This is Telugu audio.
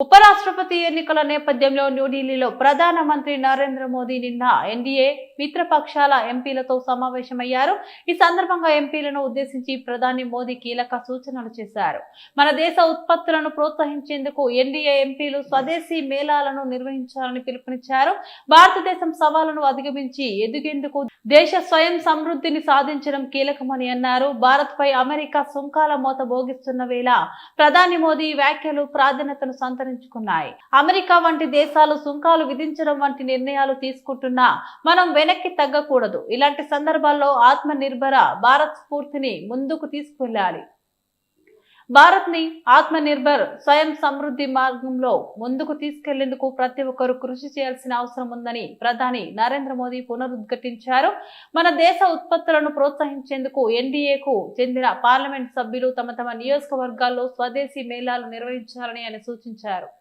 ఉపరాష్ట్రపతి ఎన్నికల నేపథ్యంలో న్యూఢిల్లీలో ప్రధానమంత్రి నరేంద్ర మోదీ నిన్న ఎన్డీఏ మిత్రపక్షాల ఎంపీలతో సమావేశమయ్యారు. ఈ సందర్భంగా ఎంపీలను ఉద్దేశించి ప్రధాని మోదీ కీలక సూచనలు చేశారు. మన దేశ ఉత్పత్తులను ప్రోత్సహించేందుకు ఎన్డీఏ ఎంపీలు స్వదేశీ మేళాలను నిర్వహించాలని పిలుపునిచ్చారు. భారతదేశం సవాళ్ళను అధిగమించి ఎదిగేందుకు దేశ స్వయం సమృద్ధిని సాధించడం కీలకమని అన్నారు. భారత్పై అమెరికా సుంకాల మోత భోగిస్తున్న వేళ ప్రధాని మోదీ వ్యాఖ్యలు ప్రాధాన్యతను సంతరించుకున్నాయి అమెరికా వంటి దేశాలు సుంకాలు విధించడం వంటి నిర్ణయాలు తీసుకుంటున్నా మనం వెనక్కి తగ్గకూడదు. ఇలాంటి సందర్భాల్లో ఆత్మ నిర్భర భారత్ స్ఫూర్తిని ముందుకు తీసుకెళ్ళాలి భారత్ని ఆత్మనిర్భర్ ఆత్మ నిర్భర్ స్వయం సమృద్ధి మార్గంలో ముందుకు తీసుకెళ్ళేందుకు ప్రతి ఒక్కరూ కృషి చేయాల్సిన అవసరం ఉందని ప్రధాని నరేంద్ర మోదీ పునరుద్ఘాటించారు. మన దేశ ఉత్పత్తులను ప్రోత్సహించేందుకు ఎన్డీఏకు చెందిన పార్లమెంట్ సభ్యులు తమ తమ నియోజకవర్గాల్లో స్వదేశీ మేళాలు నిర్వహించాలని ఆయన సూచించారు.